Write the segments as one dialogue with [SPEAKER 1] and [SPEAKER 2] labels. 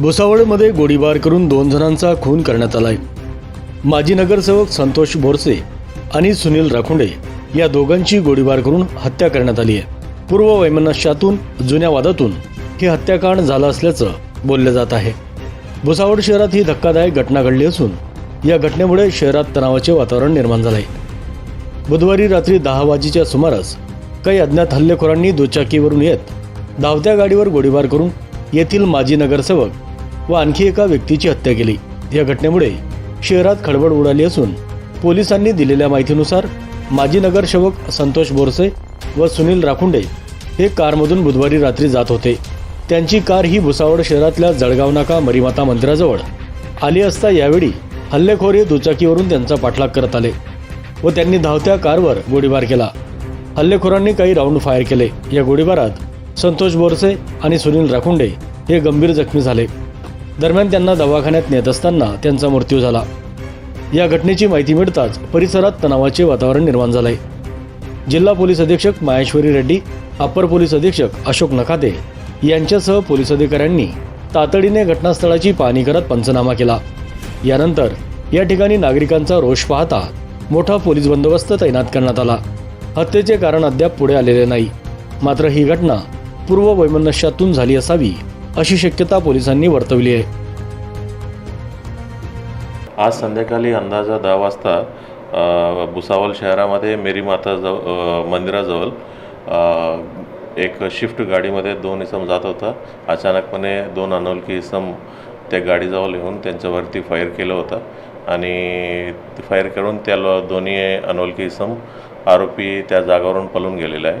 [SPEAKER 1] भुसावळमध्ये गोळीबार करून दोन जणांचा खून करण्यात आलाय. माजी नगरसेवक संतोष बोरसे आणि सुनील राखुंडे या दोघांची गोळीबार करून हत्या करण्यात आली आहे. पूर्व वैमनस्यातून जुन्या वादातून हे हत्याकांड झालं असल्याचं बोललं जात आहे. भुसावळ शहरात ही धक्कादायक घटना घडली असून या घटनेमुळे शहरात तणावाचे वातावरण निर्माण झालं आहे बुधवारी रात्री दहा वाजेच्या सुमारास काही अज्ञात हल्लेखोरांनी दुचाकीवरून येत धावत्या गाडीवर गोळीबार करून येथील माजी नगरसेवक व आणखी एका व्यक्तीची हत्या केली. या घटनेमुळे शहरात खळबळ उडाली असून पोलिसांनी दिलेल्या माहितीनुसार माजी नगरसेवक संतोष बोरसे व सुनील राखुंडे हे कारमधून बुधवारी रात्री जात होते. त्यांची कार ही भुसावळ शहरातल्या जळगाव नाका मरीमाता मंदिराजवळ आली असता यावेळी हल्लेखोर हे दुचाकीवरून त्यांचा पाठलाग करत आले व त्यांनी धावत्या कारवर गोळीबार केला. हल्लेखोरांनी काही राऊंड फायर केले. या गोळीबारात संतोष बोरसे आणि सुनील राखुंडे हे गंभीर जखमी झाले. दरम्यान त्यांना दवाखान्यात नेत असताना त्यांचा मृत्यू झाला. या घटनेची माहिती मिळताच परिसरात तणावाचे वातावरण निर्माण झालंय. जिल्हा पोलीस अधीक्षक माहेश्वरी रेड्डी अप्पर पोलीस अधीक्षक अशोक नखाते यांच्यासह पोलीस अधिकाऱ्यांनी तातडीने घटनास्थळाची पाहणी करत पंचनामा केला. यानंतर या ठिकाणी नागरिकांचा रोष पाहता मोठा पोलीस बंदोबस्त तैनात करण्यात आला. हत्येचे कारण अद्याप पुढे आलेले नाही. मात्र ही घटना पूर्व वैमनस्यातून झाली असावी अशी शक्यता पोलिसांनी वर्तवली आहे.
[SPEAKER 2] आज संध्याकाळी अंदाजा दहा वाजता अ, भुसावळ शहरामध्ये मेरी माता जव मंदिराजवळ एक शिफ्ट गाडीमध्ये दोन इसम जात होता. अचानकपणे दोन अनोळखी इसम त्या गाडीजवळ येऊन त्यांच्यावरती फायर केलं होतं आणि फायर करून त्या दोन्ही अनोळखी इसम आरोपी त्या जागावरून पळून गेलेला आहे.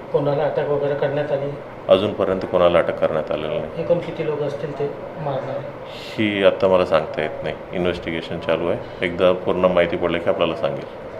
[SPEAKER 3] कोणाला अटक वगैरे करण्यात आली?
[SPEAKER 2] अजूनपर्यंत कोणाला अटक करण्यात आलेलं नाही.
[SPEAKER 3] एकूण किती लोक असतील ते मारणारे?
[SPEAKER 2] ही आत्ता मला सांगता येत नाही. इन्व्हेस्टिगेशन चालू आहे. एकदा पूर्ण माहिती पडली की आपल्याला सांगेल.